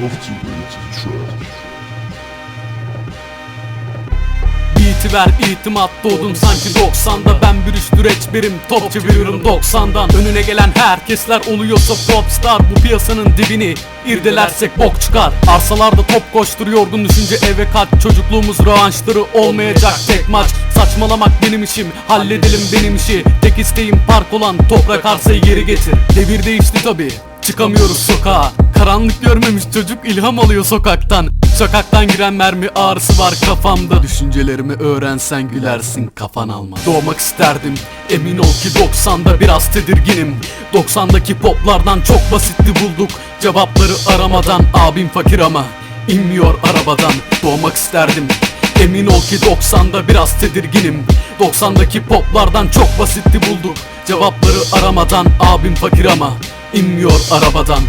cultivated. Beat'i ver itimat doğdum sanki 90'da Ben bir üstü reçberim top çeviriyorum 90'dan Önüne gelen herkesler oluyorsa popstar Bu piyasanın dibini irdelersek bok çıkar. Arsalarda top koştur yorgun düşünce eve kaç. Çocukluğumuz rövanşları olmayacak tek maç. Saçmalamak benim işim halledelim benim işi. Tek isteğim park olan toprak arsayı geri getir. Devir değişti tabi Çıkamıyoruz sokağa. Karanlık görmemiş çocuk ilham alıyor sokaktan. Sokaktan giren mermi ağrısı var kafamda. Düşüncelerimi öğrensen gülersin kafan alma Doğmak isterdim emin ol ki 90'da biraz tedirginim. 90'daki poplardan çok basitti bulduk. Cevapları aramadan abim fakir ama inmiyor arabadan. Doğmak isterdim Emin ol ki 90'da biraz tedirginim. 90'daki poplardan çok basitti bulduk. Cevapları aramadan abim fakir ama inmiyor arabadan